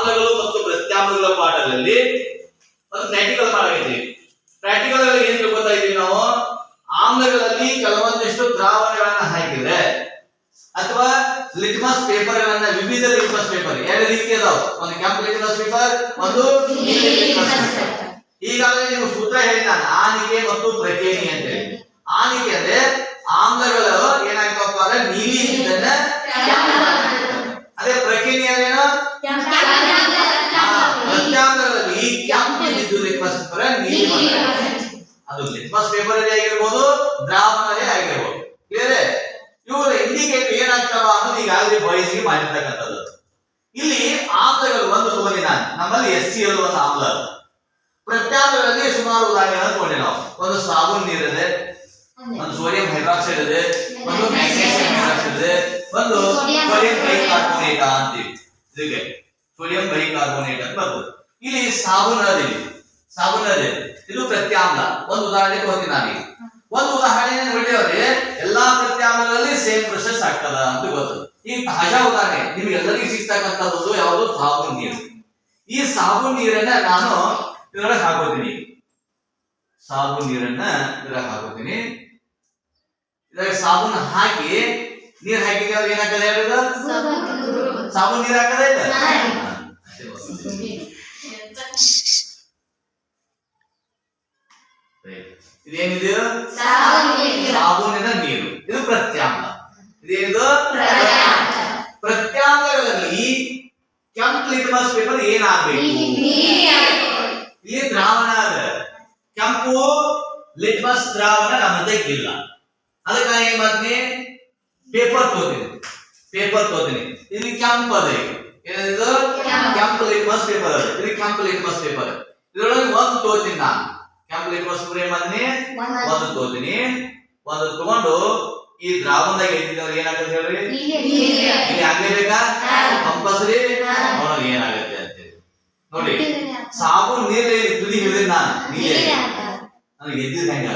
ಆಮ್ಲಗಳು ಮತ್ತು ಪ್ರತ್ಯಾಮ್ಲಗಳ ಪಾಠದಲ್ಲಿ ಒಂದು ಪ್ರಾಕ್ಟಿಕಲ್ ಮಾಡಾಗೈತಿ ಪ್ರಾಕ್ಟಿಕಲ್ ಏನ್ ತಿಳ್ಕೊತಾ ಇದೀವಿ ನಾವು? ಆಮ್ಲಗಳಲ್ಲಿ ಕೆಲವೊಂದಿಷ್ಟು ದ್ರಾವಣಗಳನ್ನ ಹಾಕಿದ್ರೆ ಅಥವಾ ಲಿಟ್ಮಸ್ ಪೇಪರ್ ಗಳನ್ನ ವಿವಿಧ ಲಿಟ್ಮಸ್ ಪೇಪರ್, ಎರಡು ರೀತಿ ಅದಾವ. ಒಂದು ಕೆಂಪು ಲಿಟ್ಮಸ್ ಪೇಪರ್, ಒಂದು ಈಗಾಗಲೇ ನೀವು ಸೂತ್ರ ಹೇಳಿ ನಾನು ಆನಿಕೆ ಮತ್ತು ಪ್ರಕೇನಿ ಅಂತ ಹೇಳಿ. ಆನಿಕೆ ಅಂದ್ರೆ ಆಮ್ಲಗಳು ಅಲ್ಲಿ ಆಗಿರ್ಬೋದು ದ್ರಾವಣದಲ್ಲಿ ಆಗಿರ್ಬೋದು. ಕ್ಲಿಯರ್ ಇವರು ಇಂಡಿಕೇಟರ್ ಏನಾಗ್ತಾವ ಅನ್ನೋದು ಈಗಾಗಲೇ ಬಾಯ್ಸ್ಗೆ ಮಾಡಿರ್ತಕ್ಕಂಥದ್ದು. ಇಲ್ಲಿ ಆಮ್ಲಗಳು ಒಂದು ತಗೊಂಡಿ ನಾನು. ನಮ್ಮಲ್ಲಿ ಎಸ್ ಸಿ ಎಲ್ ಒಂದು ಆಮ್ಲ ಪ್ರತ್ಯಾಮ್ಲಗಳಲ್ಲಿ ಸುಮಾರು ಉದಾಹರಣೆ ತಗೊಂಡಿ ನಾವು. ಒಂದು ಸಾಬೂನ್ ನೀರಿದೆ ಒಂದು ಸೋಡಿಯಂ ಹೈಡ್ರಾಕ್ಸೈಡ್ ಇದೆ ಒಂದು ಮ್ಯಾಗ್ನೀಷಿಯಂ ಹೈಡ್ರಾಕ್ಸೈಡ್ ಇದೆ ಒಂದು ಸೋಡಿಯಂ ಸೋಡಿಯಂ ಬೈಕಾರ್ಬೋನೇಟ್ ಅಂತೀವಿ ಇದಕ್ಕೆ ಸೋಡಿಯಂ ಬೈಕಾರ್ಬೋನೇಟ್ ಅಂತ ಬರ್ತದೆ ಇಲ್ಲಿ ಸಾಬೂನ್ ಅದೇ ಸಾಬೂನ್ ಅದೇ ಇದು ಪ್ರತ್ಯಾಮ್ಲ ಒಂದು ಉದಾಹರಣೆ ಹೋಗ್ತೀನಿ ನಾನೀಗ. ಒಂದು ಉದಾಹರಣೆ ನೋಡಿದವ್ರಿ ಎಲ್ಲಾ ಪ್ರತ್ಯಾಮ್ಲಗಳಲ್ಲಿ ಸೇಮ್ ಪ್ರೊಸೆಸ್ ಆಗ್ತದ ಅಂತ ಗೊತ್ತು. ಈ ತಾಜಾ ಉದಾಹರಣೆ ನಿಮ್ಗೆಲ್ಲರಿಗೂ ಸಿಗ್ತಕ್ಕಂಥದ್ದು ಯಾವುದು? ಸಾಬೂನ್ ನೀರು. ಈ ಸಾಬೂನ್ ನೀರನ್ನ ನಾನು ಇದ್ರೊಳಗೆ ಹಾಕೋತೀನಿ. ಸಾಬೂನ್ ನೀರನ್ನ ಇದ್ರಾಗ ಹಾಕೋತೀನಿ. ಇದ್ರಾಗ ಸಾಬೂನ್ ಹಾಕಿ ನೀರ್ ಹಾಕಿದ್ರೆ ಏನಾಗ್ತದೆ ಸಾಬೂನ್. ನೀರ್ ಹಾಕದ ಇದೇನಿದು? ಸಾಬೂನಿನ ನೀರು. ಇದು ಪ್ರತ್ಯಾಮ್ಲ ಇದೇನಿದು? ಪ್ರತ್ಯಾಮ್ಲಗಳಲ್ಲಿ ಕೆಂಪ್ ಲಿಟ್ಮಸ್ ಪೇಪರ್ ಏನಾಗಬೇಕು? ಇಲ್ಲಿ ದ್ರಾವಣ ಅದ ಕೆಂಪು ಲಿಟ್ಮಸ್ ದ್ರಾವಣ ನಮ್ಮ ಇಲ್ಲ ಅದಕ್ಕೆ ನಾನು ಏನ್ ಮಾಡ್ತೀನಿ? ಪೇಪರ್ ತಗೋತೀನಿ ಪೇಪರ್ ತಗೋತೀನಿ ಇಲ್ಲಿ ಕೆಂಪ್ ಅದ. ಏನಿದು? ಕೆಂಪು. ಕೆಂಪು ಲಿಟ್ಮಸ್ ಪೇಪರ್ ಅದ. ಇಲ್ಲಿ ಕೆಂಪು ಲಿಟ್ಮಸ್ ಪೇಪರ್ ಇದ್ರೊಳಗೆ ಒಂದು ತೋತೀನಿ ನಾನು. ಕೆಂಪು ಲಿಟ್ಮಸ್ ಸೂರ್ಯ ಏನ್ ಮಾಡ್ತೀನಿ? ಒಂದು ತಗೋತೀನಿ. ಒಂದು ತಗೊಂಡು ಈ ದ್ರಾವಣದಾಗ ಎದ್ದಿದ್ದವ್ರು ಏನಾಗುತ್ತೆ ಹೇಳ್ರಿ? ಇಲ್ಲಿ ಆಗ್ಲೇಬೇಕಾ. ಕಂಪಲ್ಸರಿ? ಹಾ. ನೋಡೋಣ ಏನಾಗುತ್ತೆ ಅಂತೇಳಿ. ನೋಡಿ ಸಾಬೂನ್ ನೀರಲ್ಲಿ ತುದಿ ಹಿಡಿದ್ರೆ ನಾನು. ನೀರೇ ನನಗೆ ಎದ್ದಿದ್ ಹೆಂಗ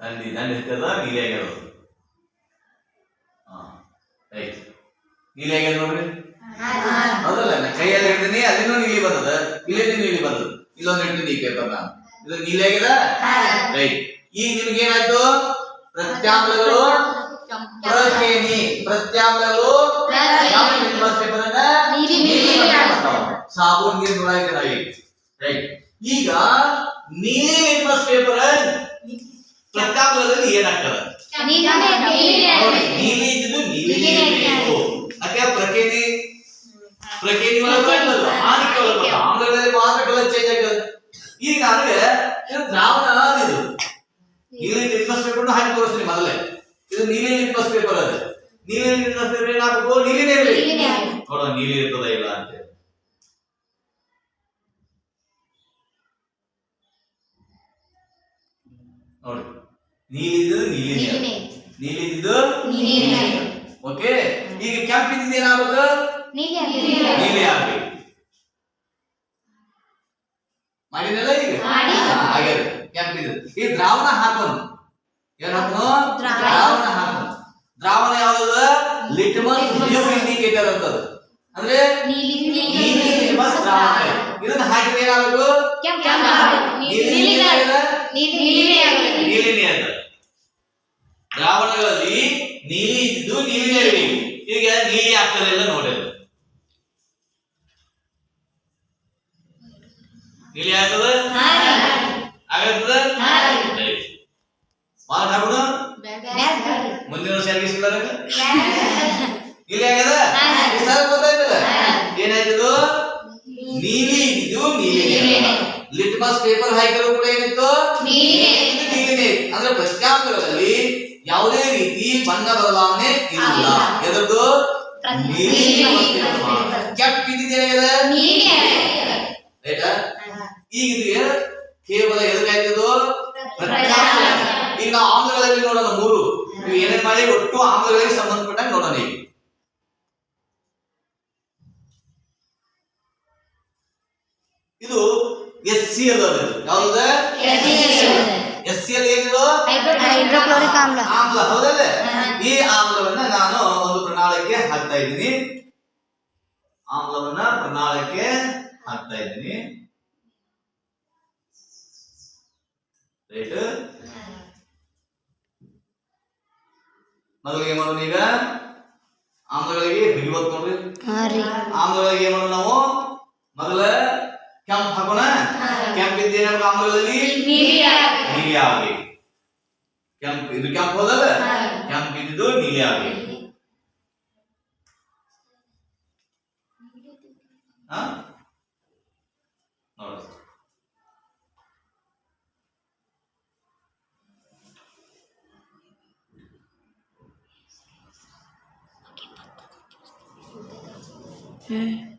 ದಂಡಿ ದಂಡ ಇರ್ತದ ನೀಲಿ ಆಗ್ಯಾವ ಹಾ ರೈಟ್ ನೀಲಿ ಆಗ್ಯಾವ ನೋಡ್ರಿ? ಹೌದಲ್ಲ ಕೈಯಲ್ಲಿ ಹಿಡ್ತೀನಿ ಅಲ್ಲಿನೂ ನೀಲಿ ಬಂದದ. ಇಲ್ಲೇನು ನೀಲಿ ಬಂದದ. ಇಲ್ಲೊಂದು ಹಿಡ್ತೀನಿ ಈ ಪೇಪರ್ ನಾನು. ಇದು ನೀಲಿ ಆಗ್ಯದ ರೈಟ್ ಈಗ ನಿಮ್ಗೆ ಏನಾಯ್ತು ಪ್ರತ್ಯಾಮ್ಲಗಳು ಪ್ರಕೇನಿ ಪ್ರತ್ಯಾಮ್ಲಗಳು. ಸಾಬೂನ್ ನೀರು ನೋಡಾಗಿದೆ ರೈಟ್ ಈಗ ನೀಲಿ ಲಿಟ್ಮಸ್ ಪೇಪರ್ ಪ್ರತ್ಯಾಮ್ಲದಲ್ಲಿ ಏನಾಗ್ತದೆ ನೀಲಿ ಇದ್ದಿದ್ದು ನೀಲಿ ನೀಲಿ ಬೇಕು ಯಾಕೆ ಪ್ರಕೇನಿ ಬರ್ತದಲ್ಲ ಆನಿಕೆ ಮಾತ್ರ ಕಲರ್ ಚೇಂಜ್ ಆಗ್ತದೆ ಈಗ ನನಗೆ ಇದು ದ್ರಾವಣ ಇದು. ನೀಲಿ ಲಿಟ್ಮಸ್ ಪೇಪರ್ ಹಾಕಿ ತೋರಿಸ್ತೀನಿ ಮೊದಲೇ. ಇದು ನೀಲಿ ಲಿಟ್ಮಸ್ ಪೇಪರ್ ಅದು. ನೀಲಿ ಲಿಟ್ಮಸ್ ಪೇಪರ್ ಏನಾಗಬೇಕು? ನೀಲಿನೇ ಇರಲಿ. ನೀಲಿ ಇರ್ತದ ಇಲ್ಲ ಅಂತ ನೋಡಿ. ನೀಲಿದ್ದು ನೀಲಿನೇ ನೀಲಿದ್ದು ಓಕೆ? ಈಗ ಕೆಂಪಿದ್ದು ಏನಾಗಬೇಕು ನೀಲಿ ಆಗ್ಬೇಕು. ಮಾಡಿದಲ್ಲ ಈಗ? ಆಗ್ಯದ ಕೆಂಪಿದ್ದು ಈ ದ್ರಾವಣ ಹಾಕೋಣ ಏನ್ ಹಾಕೋಣ ದ್ರಾವಣ. ಹಾಕೋಣ ದ್ರಾವಣ ಯಾವ್ದು ಲಿಟ್ಮಸ್. ಬ್ಲೂ ಇಂಡಿಕೇಟರ್ ಅಂತದ. ಅಂದ್ರೆ? ನೀಲಿ ಲಿಟ್ಮಸ್ ದ್ರಾವಣ. ಇದನ್ನ ಹಾಕಿದ್ರೆ ಏನಾಗಬೇಕು ನೀಲಿನೇ ಅಂತ ದ್ರಾವಣಗಳಲ್ಲಿ ನೀಲಿ ಇದ್ದು ನೀಲಿನೇ ಇರಬೇಕು ಈಗ ನೀಲಿ ಆಗ್ತದೆ ಎಲ್ಲ ನೋಡಿ ಅದು. ನೀಲಿ ಆಗ್ತದ ಆಗತ್ತದ ಮಾರ್ಕ್ ಮುಂದಿನ ವರ್ಷ ಯಾರಿಗೆ ಸಿಗ್ಲಾರ ನೀಲಿ ಆಗ್ಯದ ನೀಲಿನೇ. ಲಿಟ್ಮಸ್ ಪೇಪರ್ ಹಾಕಿರೋ ಕೂಡ ಏನಿತ್ತು? ನೀರಿನೇ. ನೀಲಿನೇ ಅಂದ್ರೆ ಪ್ರತ್ಯಾಮ್ಲಗಳಲ್ಲಿ ಯಾವುದೇ ರೀತಿ ಬಣ್ಣ ಬದಲಾವಣೆ ಇಲ್ಲ. ಆಗಿಲ್ಲ. ಎದರದ್ದು? ಪ್ರತಿ- ನೀಲಿ ಲಿಟ್ಮಸ್ ರೈಟ್ ಈಗ ಇದು ಏನು? ಕೇವಲ ಎದಕ್ಕಾಯ್ತದು? ಈಗ ನಾವು ಆಂಧ್ರದಲ್ಲಿ ನೋಡೋಣ ಮೂರು. ಏನೇನ್ ಮಾಡಿ ಒಟ್ಟು ಆಮ್ಲಗಳಿಗೆ ಸಂಬಂಧಪಟ್ಟಂಗೆ ನೋಡೋಣ ಈಗ. ಇದು ಎಸ್ ಸಿ ಅದ. ಯಾವ್ದು ಎಸ್ ಸಿ ಎಲ್ ಏನಿದು? ಹೈಡ್ರೋಕ್ಲೋರಿಕ್ ಆಮ್ಲ. ಆಮ್ಲ. ಹೌದಲ್ಲ? ಈ ಆಮ್ಲವನ್ನ ನಾನು ಒಂದು ಪ್ರಣಾಳಕ್ಕೆ ಹಾಕ್ತಾ ಇದ್ದೀನಿ. ಆಮ್ಲವನ್ನ ಪ್ರಣಾಳಕ್ಕೆ ಹಾಕ್ತಾ ಇದ್ದೀನಿ. ರೈಟ್. ಮೊದಲಿಗೆ ಏನ್ ಮಾಡೋಣ ಈಗ? ಆಮ್ಲಗಳಿಗೆ ಹಿಡಿಬೇಕು ನೋಡ್ರಿ. ಆಮ್ಲಗಳಿಗೆ ಏನ್ ಮಾಡೋಣ ನಾವು? ಮೊದಲ ಕೆಂಪ್ ಹಾಕೋಣ ಕೆಂಪ್ ಇದ್ದೇನಪ್ಪ ಆಮ್ಲಗಳಲ್ಲಿ ನೀಲಿ ಆಗ್ಬೇಕು ಕೆಂಪ್ ಇದು ಕೆಂಪ್ ಹೋದಲ್ಲ ಕೆಂಪ್ ಇದ್ದಿದ್ದು ನೀಲಿ ಆಗ್ಬೇಕು ಹಾ ನೋಡಿ ಹ್ಮ್ ಕೆಂಪ್ ಇದ್ದು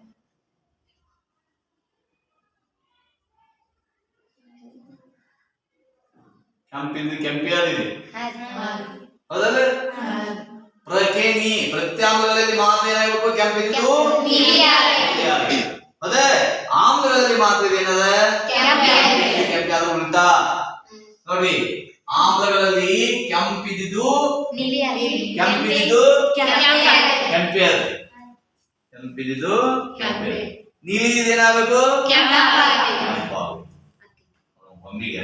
ಕೆಂಪಿ ಆದಿದೆ ಹೌದಲ್ಲ? ಪ್ರಕೇನಿ ಪ್ರತ್ಯಾಮ್ಲಗಳಲ್ಲಿ ಮಾತ್ರ ಏನಾಗಬೇಕು? ಕೆಂಪಿದ್ದು. ಅದೇ ಆಮ್ಲಗಳಲ್ಲಿ ಮಾತ್ರ ಏನದ ಕೆಂಪಾದ ಉಳಿತ ನೋಡಿ ಆಮ್ಲಗಳಲ್ಲಿ ಕೆಂಪಿದ್ದು ಕೆಂಪಿದ್ದು ಕೆಂಪಿ ಅದ ಕೆಂಪಿದ್ದು ಕೆಂಪಿ ನೀಲಿ ಏನಾಗಬೇಕು. ಒಮ್ಮೆಗೆ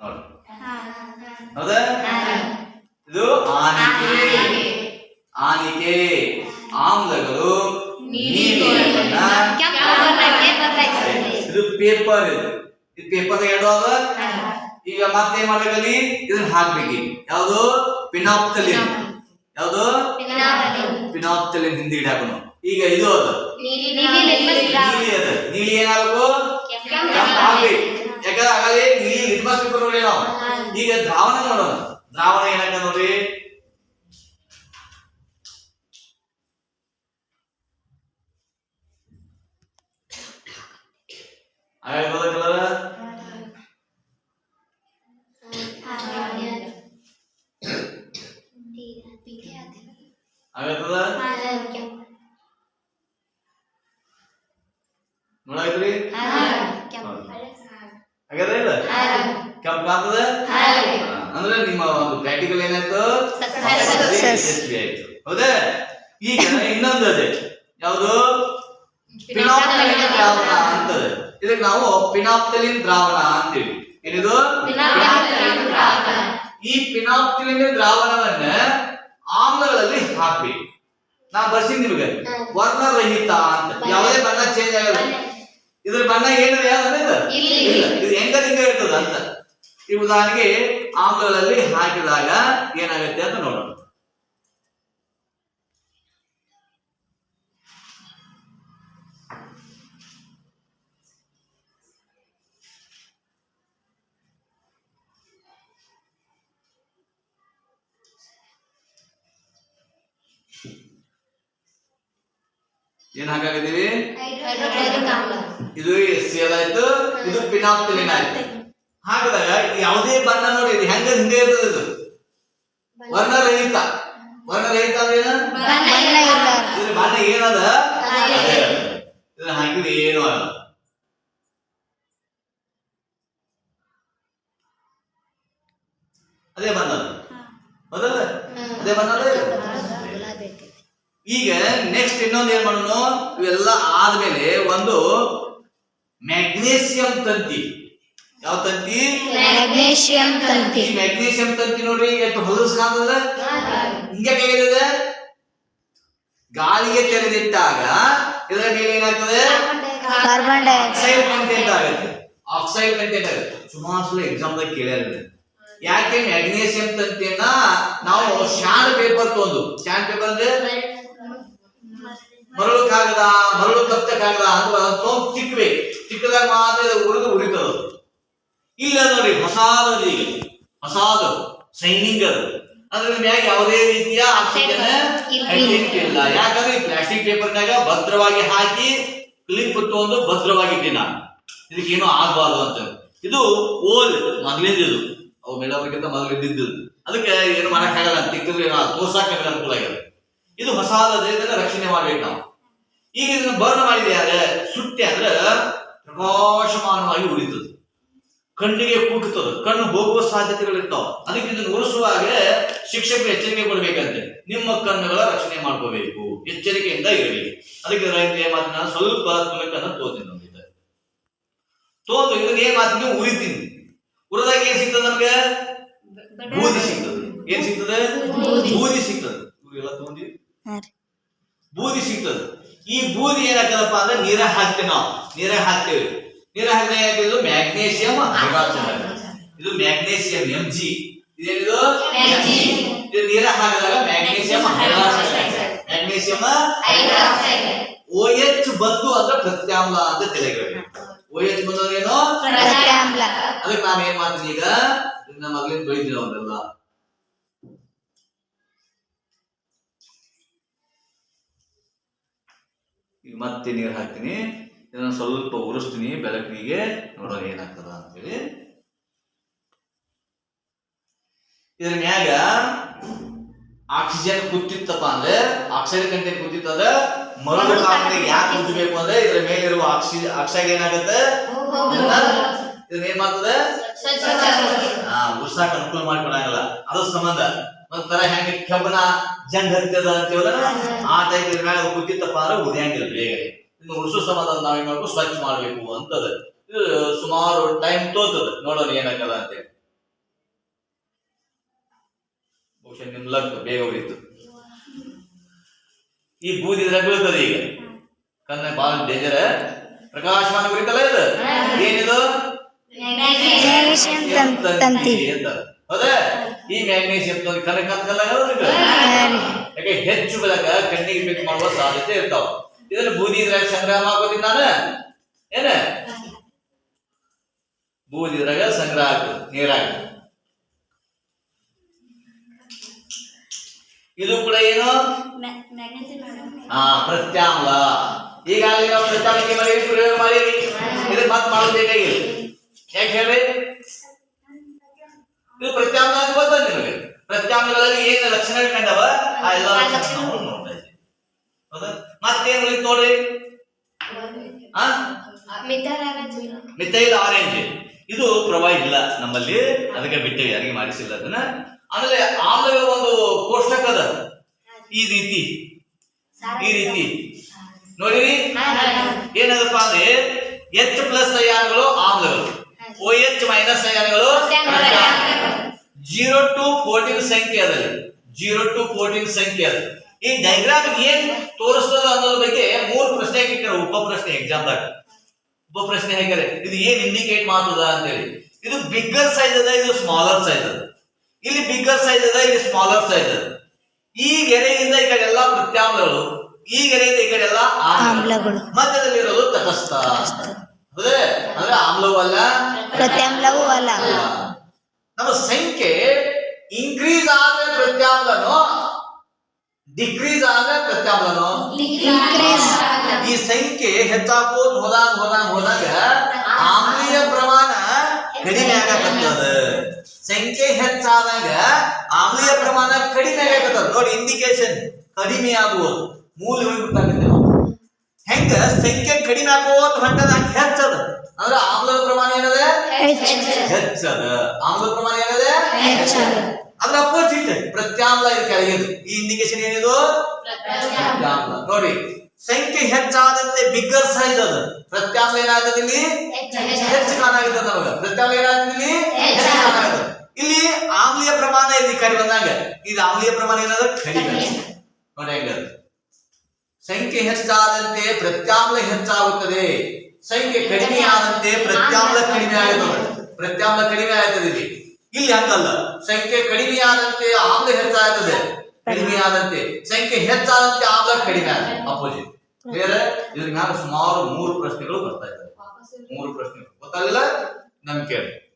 ನೋಡಿ ಹೌದಾ? ಇದು ಆನಿಕೆ. ಆನಿಕೆ. ಆಮ್ಲಗಳು ಇದು ಪೇಪರ್ ಇದು. ಇದು ಪೇಪರ್ ಎರಡು ಅದ ಈಗ ಮತ್ತೆ ಏನ್ ಮಾಡ್ಬೇಕಲ್ಲಿ? ಇದನ್ನ ಹಾಕ್ಬೇಕು ಯಾವುದು? ಪಿನಾಪ್ತಲಿನ್. ಯಾವುದು? ಪಿನಾಪ್ತಲಿನ್. ಹಿಂದಿ ಹಾಕೋಣ. ಈಗ ಇದು ಅದ. ನೀಲಿ ಅದ. ನೀಲಿ ಏನಾಗಬೇಕು ಆಗ್ಬೇಕು ಯಾಕಂದ್ರೆ ಆಗಲೇ ನೀಲಿ ಲಿಟ್ಮಸ್ ಪೇಪರ್ ನೋಡಿ ನಾವು. ಈಗ ದ್ರಾವಣ ನೋಡೋಣ. ದ್ರಾವಣ ಏನಾಗ ನೋಡ್ರಿ ಕಲರ್ ಆಗತ್ತದ ನೋಡಾಯ್ತ್ರಿ ಆಗ್ಯದ ಇಲ್ಲ ಕೆಂಪ್ ಕಾಣ್ತದ ಹಾ, ಅಂದ್ರೆ ನಿಮ್ಮ ಒಂದು ಪ್ರಾಕ್ಟಿಕಲ್ ಏನಾಯ್ತು Success. ಯಶಸ್ವಿ ಆಯ್ತು ಹೌದಾ ಈಗ ಇನ್ನೊಂದು ಅದೇ ಯಾವುದು? ಪಿನಾಪ್ತಲಿನ್ ದ್ರಾವಣ. ಅಂತದೆ. ಇದಕ್ಕೆ ನಾವು ಪಿನಾಪ್ತಲಿನ್ ದ್ರಾವಣ ಅಂತೀವಿ. ಏನಿದು? ಈ ಪಿನಾಪ್ತಲಿನ ದ್ರಾವಣವನ್ನ ಆಮ್ಲಗಳಲ್ಲಿ ಹಾಕಿ ನಾ ಬರ್ಸಿದ್ ನಿಮಗೆ. ವರ್ಣರಹಿತ ಅಂತ. ಯಾವುದೇ ಬಣ್ಣ ಚೇಂಜ್ ಆಗಲ್ಲ. ಇದ್ರ ಬಣ್ಣ ಏನಿದೆ? ಯಾವ್ದು ಇದು? ಇಲ್ಲ. ಇಲ್ಲ. ಇದು ಹೆಂಗ ಹಿಂಗ ಇರ್ತದ ಅಂತ. ಈ ಉದಾಹರಣೆಗೆ ಆಮ್ಲಗಳಲ್ಲಿ ಹಾಕಿದಾಗ ಏನಾಗುತ್ತೆ ಅಂತ ನೋಡೋಣ. ಏನ್ ಹಾಕಾಗಿದ್ದೀವಿ ಇದು ಎಸ್ ಎಲ್ ಆಯ್ತು ಇದು ಪಿನಾಪ್ತಲಿನ್ ಆಯ್ತು. ಹಾಕಿದಾಗ ಯಾವುದೇ ಬಣ್ಣ ನೋಡಿ ಇದು ಹೆಂಗ ಹಿಂದೆ ಇರ್ತದೆ ಇದು? ವರ್ಣರಹಿತ. ವರ್ಣರಹಿತ ಅಂದ್ರೆ ಏನು? ಬಣ್ಣ ಏನದ. ಇದನ್ನ ಹಾಕಿದ್ರೆ ಏನು ಅಲ್ಲ. ಅದೇ ಬಣ್ಣ. ಅದು. ಹೌದಲ್ಲ ಅದೇ ಬಣ್ಣ ಅದೇ ಈಗ ನೆಕ್ಸ್ಟ್ ಇನ್ನೊಂದು ಏನ್ ಮಾಡೋಣ ಇವೆಲ್ಲ ಆದ್ಮೇಲೆ ಒಂದು ಮ್ಯಾಗ್ನೇಷಿಯಂ ತಂತಿ. ಯಾವ ತಂತಿ? ಮ್ಯಾಗ್ನೇಷಿಯಂ ತಂತಿ. ಈ ಮ್ಯಾಗ್ನೇಸಿಯಂ ತಂತಿ ನೋಡ್ರಿ ಎಷ್ಟು ಹೊಲಸ್ ಕಾಣ್ತದ? ಹಿಂಗೆ ಹೇಗಿದೆ ಗಾಳಿಗೆ ತೆರೆದಿಟ್ಟಾಗ ಇದರ ಮೇಲೆ ಏನಾಗ್ತದೆ? ಕಾರ್ಬನ್ ಡೈಆಕ್ಸೈಡ್ ಆಕ್ಸೈಡ್ ಕಂಟೆಂಟ್ ಆಗುತ್ತೆ. ಆಕ್ಸೈಡ್ ಕಂಟೆಂಟ್ ಆಗುತ್ತೆ. ಸುಮಾರು ಎಕ್ಸಾಮ್ ಇದನ್ನ. ಯಾಕೆ ಮ್ಯಾಗ್ನೇಷಿಯಂ ತಂತಿಯನ್ನ ನಾವು ಶಾಂಡ್ ಪೇಪರ್ ತಗೊಂಡು ಶಾಂಡ್ ಪೇಪರ್ ಅಂದ್ರೆ? ಮರಳು ಕಾಗದ ಮರಳು ಕಪ್ತ ಕಾಗದ ಅಂತ ತೋಪ್ ಚಿಕ್ಕಬೇಕು ಚಿಕ್ಕದಾಗ ಮಾತ್ರ ಉರಿದು ಉರಿತದ. ಇಲ್ಲ ನೋಡಿ ಹೊಸಾದಲ್ಲಿ ಹೊಸಾದು ಸೈನಿಂಗ್ ಅದು ಅದ್ರ ಮ್ಯಾಗ ಯಾವುದೇ ರೀತಿಯ ಇಲ್ಲ ಯಾಕಂದ್ರೆ ಪ್ಲಾಸ್ಟಿಕ್ ಪೇಪರ್ನಾಗ ಭದ್ರವಾಗಿ ಹಾಕಿ, ಕ್ಲಿಪ್ ತಗೊಂಡು ಭದ್ರವಾಗಿದ್ದೀನಿ ನಾನು ಇದಕ್ಕೇನು ಆಗಬಾರ್ದು ಅಂತ. ಇದು ಓಲ್ ಮೊದಲಿಂದ ಅವು ಮೇಡಮ್ಗಿಂತ ಮೊದಲು ಇದ್ದಿದ್ದು ಅದಕ್ಕೆ ಏನು ಮಾಡಕ್ಕಾಗಲ್ಲ, ತಿಕ್ಕಿದ್ರೆ ತೋರ್ಸಕ್ಕೆ ಅನುಕೂಲ ಆಗಿದೆ. ಇದು ಹೊಸಾದ ದೇಹದಲ್ಲಿ ರಕ್ಷಣೆ ಮಾಡಬೇಕು ನಾವು. ಈಗ ಇದನ್ನು ಬರ್ನ್ ಮಾಡಿದೆ ಯಾರ? ಸುಟ್ಟೆ ಅಂದ್ರೆ ಪ್ರಕಾಶಮಾನವಾಗಿ ಉಳಿತದೆ ಕಣ್ಣಿಗೆ ಕೂಟುತ್ತದ ಕಣ್ಣು ಹೋಗುವ ಸಾಧ್ಯತೆಗಳು ಇರ್ತಾವ ಅದಕ್ಕೆ ಇದನ್ನು ಹಾಗೆ ಶಿಕ್ಷಕರು ಎಚ್ಚರಿಕೆ ಕೊಡಬೇಕಂತೆ. ನಿಮ್ಮ ಕಣ್ಣುಗಳ ರಕ್ಷಣೆ ಮಾಡ್ಕೋಬೇಕು. ಎಚ್ಚರಿಕೆಯಿಂದ ಇರಲಿ. ಅದಕ್ಕೆ ರೈತ ಮಾತು ಸ್ವಲ್ಪ ತುಮಕನ್ನು ತೋತೀನಿ ನಮ್ಗಿದ್ದ ತೋದು ಇದನ್ನ ಏನ್ ಮಾತಿನ ಉರಿತೀನಿ. ಉರಿದಾಗ ಏನ್ ಸಿಗ್ತದೆ ನಮ್ಗೆ? ಬೂದಿ ಸಿಗ್ತದೆ. ಏನ್ ಸಿಗ್ತದೆ? ಬೂದಿ. ಸಿಗ್ತದೆ. ಇವ್ರೆಲ್ಲ ರೀ. ಬೂದಿ ಸಿಗ್ತದೆ. ಈ ಬೂದಿ ಏನಾಗ್ತದಪ್ಪ ಅಂದ್ರೆ ನೀರ ಹಾಕ್ತೇವೆ ನಾವು. ನೀರ ಹಾಕ್ತೇವೆ. ನೀರ ಹಾಕಿದ್ರೆ ಇದು ಮ್ಯಾಗ್ನೇಷಿಯಂ ಇದು ಮ್ಯಾಗ್ನೇಷಿಯಂ ಎಂ ಜಿ ಇದೇನಿದು. ಇದು ನೀರ ಹಾಕಿದಾಗ ಮ್ಯಾಗ್ನೇಷಿಯಂ ಮ್ಯಾಗ್ನೇಷಿಯಂ ಓ ಎಚ್ ಬಂತು ಅಂದ್ರೆ ಪ್ರತ್ಯಾಮ್ಲ ಅಂತ ತಿಳಿಯಬೇಕು. ಓ ಎಚ್ ಬಂದ್ರೆ ಏನು? ಪ್ರತ್ಯಾಮ್ಲ. ಅದಕ್ಕೆ ನಾನು ಏನ್ ಮಾಡ್ತೀನಿ ಈಗ? ನಮ್ಮ ಮಗಳಿಂದ ಬೈದಿಲ್ಲ ಅವರೆಲ್ಲ ಈಗ ಮತ್ತೆ ನೀರು ಹಾಕ್ತೀನಿ. ಇದನ್ನ ಸ್ವಲ್ಪ ಉರಿಸ್ತೀನಿ ಬೆಳಕಿಗೆ ನೋಡೋಣ ಏನಾಗ್ತದ ಅಂತೇಳಿ. ಇದ್ರ ಮ್ಯಾಗ ಆಕ್ಸಿಜನ್ ಕೂತಿತ್ತಪ್ಪ ಅಂದ್ರೆ ಆಕ್ಸೈಡ್ ಕಂಟೆಂಟ್ ಕೂತಿತ್ತಂದ್ರೆ ಮರಳು ಕಾರಣ ಯಾಕೆ ಉಜ್ಬೇಕು ಅಂದ್ರೆ ಇದ್ರ ಮೇಲಿರುವ ಆಕ್ಸಿಜನ್ ಆಕ್ಸೈಡ್ ಏನಾಗುತ್ತೆ? ಇದನ್ನ ಏನ್ ಮಾಡ್ತದೆ? ಉರ್ಸಾಕ್ ಅನುಕೂಲ ಮಾಡ್ಕೊಳಂಗಿಲ್ಲ. ಅದ್ರ ಸಂಬಂಧ. ಒಂಥರ ಹೆಂಗ ಕಬ್ಬನ ಜಂಗ್ ಹತ್ತದ ಅಂತೀವಲ್ಲ? ಆ ಟೈಪ್ ಮ್ಯಾಗ ಕೂತಿತ್ತಪ್ಪ ಅಂದ್ರೆ ಉರಿಯಂಗಿಲ್ಲ ಬೇಗ ಇನ್ನು ಉರ್ಸೋ ಸಮಾಧಾನ ನಾವೇನ್ ಮಾಡ್ಬೇಕು? ಸ್ವಚ್ಛ ಮಾಡ್ಬೇಕು ಅಂತದ. ಇದು ಸುಮಾರು ಟೈಮ್ ತೋತದ. ನೋಡೋಣ ಏನಾಗಲ್ಲ ಅಂತೇಳಿ. ಬಹುಶಃ ನಿಮ್ ಲಕ್ ಬೇಗ ಉರಿತು ಈ ಬೂದಿ ಇದ್ರಾಗ ಬೀಳ್ತದೆ ಈಗ? ಕನ್ನ ಬಾಳ ಡೇಂಜರ್ ಪ್ರಕಾಶಮಾನ ಉರಿತಲ್ಲ ಇದು? ಏನಿದು? ತಂತಿ. ಅಂತ ಹೌದಾ? ಈ ಮ್ಯಾಗ್ನೀಸಿಯಂ ತಂತಿ ಕನಕ ಅಂತಲ್ಲ ಹಾ ರೀ. ಯಾಕೆ ಹೆಚ್ಚು ಬೆಳಕ ಕಣ್ಣಿಗೆ ಬೇಕು ಮಾಡುವ ಸಾಧ್ಯತೆ ಇರ್ತಾವ. ಇದನ್ನ ಬೂದಿ ಇದ್ರಾಗ ಸಂಗ್ರಹ ಆಗೋದಿಲ್ಲ ನಾನು? ಏನ? ಬೂದಿ ಇದ್ರಾಗ ಸಂಗ್ರಹ ಆಗ್ತದೆ ನೀರಾಗ ಇದು ಕೂಡ ಏನು? ಹಾ ಪ್ರತ್ಯಾಮ್ಲ. ಈಗಾಗಲೇ ನಾವು ಪ್ರತ್ಯಾಮ್ಲಕ್ಕೆ ಮಾಡಿ ಪ್ರಯೋಗ ಮಾಡಿರಿ ಇದನ್ನ ಮತ್ತೆ ಮಾಡೋದು ಬೇಕಾಗಿಲ್ಲ. ಯಾಕೆ ಹೇಳ್ರಿ? ಇದು ಪ್ರತ್ಯಾಮ್ಲ ಅಂತ ಗೊತ್ತದ ನಿಮಗೆ. ಪ್ರತ್ಯಾಮ್ನಗಳಲ್ಲಿ ಏನು ಲಕ್ಷಣ ಕಂಡವ? ಆ ಎಲ್ಲ ಲಕ್ಷಣಗಳನ್ನು ನೋಡ್ತಾ ಇದ್ದೀವಿ. ಹೌದಾ? ಮತ್ತೇನು ನೋಡ್ರಿ ಮಿಥೈಲ್ ಆರೆಂಜ್. ಇದು ಪ್ರೊವೈಡ್ ಇಲ್ಲ ನಮ್ಮಲ್ಲಿ. ಅದಕ್ಕೆ ಬಿಟ್ಟು ಯಾರಿಗೆ ಮಾಡಿಸಿಲ್ಲ ಅದನ್ನ. ಆಮೇಲೆ ಆಮ್ಲ ಒಂದು ಪೋಷಕದ ಅದ. ಈ ರೀತಿ. ಈ ರೀತಿ. ನೋಡಿರಿ ಏನದಪ್ಪ ಅಂದ್ರೆ ಎಚ್ ಪ್ಲಸ್ ಅಯಾನ್ಗಳು ಆಮ್ಲಗಳು. ಓ ಎಚ್ ಮೈನಸ್ ಅಯಾನ್ಗಳು ಜೀರೋ ಟು ಫೋರ್ಟೀನ್ ಸಂಖ್ಯೆ ಅದಲ್ಲಿ ಜೀರೋ ಟು ಫೋರ್ಟೀನ್ ಸಂಖ್ಯೆ ಅದ. ಈ ಡೈಗ್ರಾಮ್ ಏನ್ ತೋರಿಸ್ತದ ಅನ್ನೋದ್ರ ಬಗ್ಗೆ ಮೂರು ಪ್ರಶ್ನೆ ಹಾಕಿದ್ದಾರೆ ಉಪ ಪ್ರಶ್ನೆ ಎಕ್ಸಾಮ್ದಾಗ ಉಪ ಪ್ರಶ್ನೆ ಹೇಗಾರೆ ಇದು ಏನ್ ಇಂಡಿಕೇಟ್ ಮಾಡ್ತದ ಅಂತೇಳಿ. ಇದು ಬಿಗ್ಗರ್ ಸೈಜ್ ಅದ ಇದು ಸ್ಮಾಲರ್ ಸೈಜ್ ಅದ. ಇಲ್ಲಿ ಬಿಗ್ಗರ್ ಸೈಜ್ ಅದ ಇಲ್ಲಿ ಸ್ಮಾಲರ್ ಸೈಜ್ ಅದ. ಈ ಗೆರೆಯಿಂದ ಈ ಕಡೆ ಎಲ್ಲಾ ಪ್ರತ್ಯಾಮ್ಲಗಳು ಈ ಗೆರೆಯಿಂದ ಈ ಕಡೆ ಎಲ್ಲಾ ಆಮ್ಲಗಳು. ಮಧ್ಯದಲ್ಲಿರೋದು ತಟಸ್ಥ. ಅಂದ್ರೆ ಆಮ್ಲವೂ ಅಲ್ಲ. ಪ್ರತ್ಯಾಮ್ಲವೂ ಅಲ್ಲ. ನಮ್ಮ ಸಂಖ್ಯೆ ಇನ್ಕ್ರೀಸ್ ಆದ್ರೆ ಪ್ರತ್ಯಾಮ್ಲನೋ ಡಿಕ್ರೀಸ್ ಆದ್ರೆ ಪ್ರತ್ಯಾಮ್ಲನೋ. ಈ ಸಂಖ್ಯೆ ಹೆಚ್ಚಾಗೋದು ಹೋದಾಗ ಹೋದಾಗ ಹೋದಾಗ ಆಮ್ಲೀಯ ಪ್ರಮಾಣ ಕಡಿಮೆ ಆಗಕತ್ತದ. ಸಂಖ್ಯೆ ಹೆಚ್ಚಾದಾಗ ಆಮ್ಲೀಯ ಪ್ರಮಾಣ ಕಡಿಮೆ ಆಗಕತ್ತದ. ನೋಡಿ ಇಂಡಿಕೇಶನ್ ಕಡಿಮೆ ಆಗುವುದು. ಮೂಲ ಹೋಗ್ಬಿಟ್ಟಾಗತ್ತೆ ಹೆಂಗ ಸಂಖ್ಯೆ ಕಡಿಮೆ ಆಗೋತ್ ಹೊಂಟದ ಹೆಚ್ಚದ? ಅಂದ್ರ ಆಮ್ಲದ ಪ್ರಮಾಣ ಏನದ? ಹೆಚ್ಚು ಹೆಚ್ಚದ. ಆಮ್ಲ ಪ್ರಮಾಣ ಏನದ? ಅಂದ್ರ ಅಪೋಸಿಟ್ ಪ್ರತ್ಯಾಮ್ಲ ಇದು ಕೆಳಗಿದು. ಈ ಇಂಡಿಕೇಶನ್ ಏನಿದು? ಪ್ರತ್ಯಾಮ್ಲ. ನೋಡಿ ಸಂಖ್ಯೆ ಹೆಚ್ಚಾದಂತೆ ಬಿಗ್ಗರ್ ಸೈಜ್ ಅದ. ಪ್ರತ್ಯಾಮ್ಲ ಏನಾಗ್ತದೆ ಇಲ್ಲಿ? ಹೆಚ್ಚು ಕಾಣಾಗುತ್ತೆ ನಮಗ. ಪ್ರತ್ಯಾಮ್ಲ ಏನಾಗ್ತದೆ ಇಲ್ಲಿ? ಹೆಚ್ಚು ಇಲ್ಲಿ ಆಮ್ಲೀಯ ಪ್ರಮಾಣ ಇಲ್ಲಿ ಕಡಿಮೆ ಬಂದಾಗ. ಇದು ಆಮ್ಲೀಯ ಪ್ರಮಾಣ ಏನದ? ಕಡಿಮೆ. ನೋಡಿ ಹೆಂಗ ಸಂಖ್ಯೆ ಹೆಚ್ಚಾದಂತೆ ಪ್ರತ್ಯಾಮ್ಲ ಹೆಚ್ಚಾಗುತ್ತದೆ. ಸಂಖ್ಯೆ ಕಡಿಮೆ ಆದಂತೆ ಪ್ರತ್ಯಾಮ್ಲ ಕಡಿಮೆ ಆಗುತ್ತದೆ. ಪ್ರತ್ಯಾಮ್ಲ ಕಡಿಮೆ ಆಗುತ್ತದೆ ಇಲ್ಲಿ. ಇಲ್ಲಿ ಹಂಗಲ್ಲ. ಸಂಖ್ಯೆ ಕಡಿಮೆ ಆದಂತೆ ಆಮ್ಲ ಹೆಚ್ಚಾಗುತ್ತದೆ. ಕಡಿಮೆ ಆದಂತೆ. ಸಂಖ್ಯೆ ಹೆಚ್ಚಾದಂತೆ ಆಮ್ಲ ಕಡಿಮೆ ಆಗುತ್ತೆ. ಅಪೋಸಿಟ್. ಬೇರೆ ಇದ್ರ ಮ್ಯಾಲ ಸುಮಾರು ಮೂರು ಪ್ರಶ್ನೆಗಳು ಬರ್ತಾ ಇದ್ದಾವೆ. ಮೂರು ಪ್ರಶ್ನೆಗಳು. ಗೊತ್ತಾಗಲಿಲ್ಲ? ನಮ್ ಕೇಳಿ.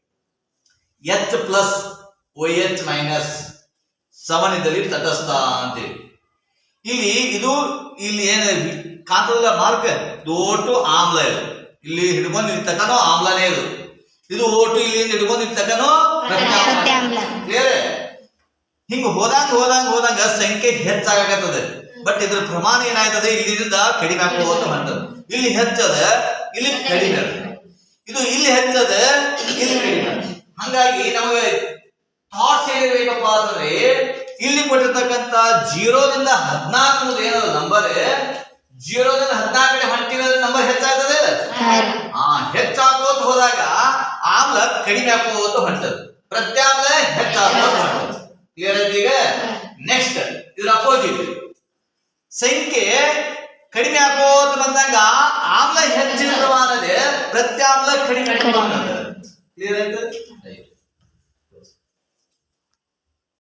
H plus O H minus ಸಮನಿದ್ದಲ್ಲಿ ತಟಸ್ಥ ಅಂತೇಳಿ ಇಲ್ಲಿ ಇದು ಇಲ್ಲಿ ಏನ ಕಾಂತದ ಮಾರ್ಕ್ ದೊಡ್ಡ ಆಮ್ಲ ಇದು. ಇಲ್ಲಿ ಹಿಡ್ಕೊಂಡು ನಿಂತಕನೋ ತಕನೋ ಆಮ್ಲನೇ ಇದು. ಇದು ಓಟು ಇಲ್ಲಿ ಹಿಡ್ಕೊಂಡು ನಿಂತಕನೋ ಹಿಂಗ ಹೋದಂಗ ಹೋದಂಗ ಹೋದಂಗ ಸಂಖ್ಯೆ ಹೆಚ್ಚಾಗತ್ತದ ಬಟ್ ಇದ್ರ ಪ್ರಮಾಣ ಏನಾಯ್ತದೆ? ಇಲ್ಲಿಂದ ಕಡಿಮೆ ಆಗ್ಬೋದು ಹೊಂಟದ. ಇಲ್ಲಿ ಹೆಚ್ಚದ, ಇಲ್ಲಿ ಕಡಿಮೆ ಇದು ಇಲ್ಲಿ ಹೆಚ್ಚದ, ಇಲ್ಲಿ ಕಡಿಮೆ. ಹಂಗಾಗಿ ನಮಗೆ ಥಾಟ್ಸ್ ಏನಿರ್ಬೇಕಪ್ಪ ಅಂತಂದ್ರೆ, ಇಲ್ಲಿ ಕೊಟ್ಟಿರ್ತಕ್ಕಂತ ಜೀರೋದಿಂದ ಹದಿನಾಲ್ಕು ಏನದ ನಂಬರ್ ಜೀರೋದಿಂದ ಹದಿನಾಲ್ಕನೇ ಹೊಂಟಿರೋದ್ರ ನಂಬರ್ ಹೆಚ್ಚಾಗ್ತದೆ? ಆ ಹೆಚ್ಚಾಕೋತ ಹೋದಾಗ ಆಮ್ಲ ಕಡಿಮೆ ಆಗೋದು ಹೊಂಟದ ಪ್ರತ್ಯಾಮ್ಲ ಹೆಚ್ಚಾಗೋದು ಹೊಂಟದ ಕ್ಲಿಯರ್ ಈಗ? ನೆಕ್ಸ್ಟ್ ಇದ್ರ ಅಪೋಸಿಟ್ ಸಂಖ್ಯೆ ಕಡಿಮೆ ಆಕೋತ ಬಂದಾಗ ಆಮ್ಲ ಹೆಚ್ಚಿನ ಪ್ರಮಾಣದ ಪ್ರತ್ಯಾಮ್ಲ ಕಡಿಮೆ ಕ್ಲಿಯರ್ ಆಯ್ತು?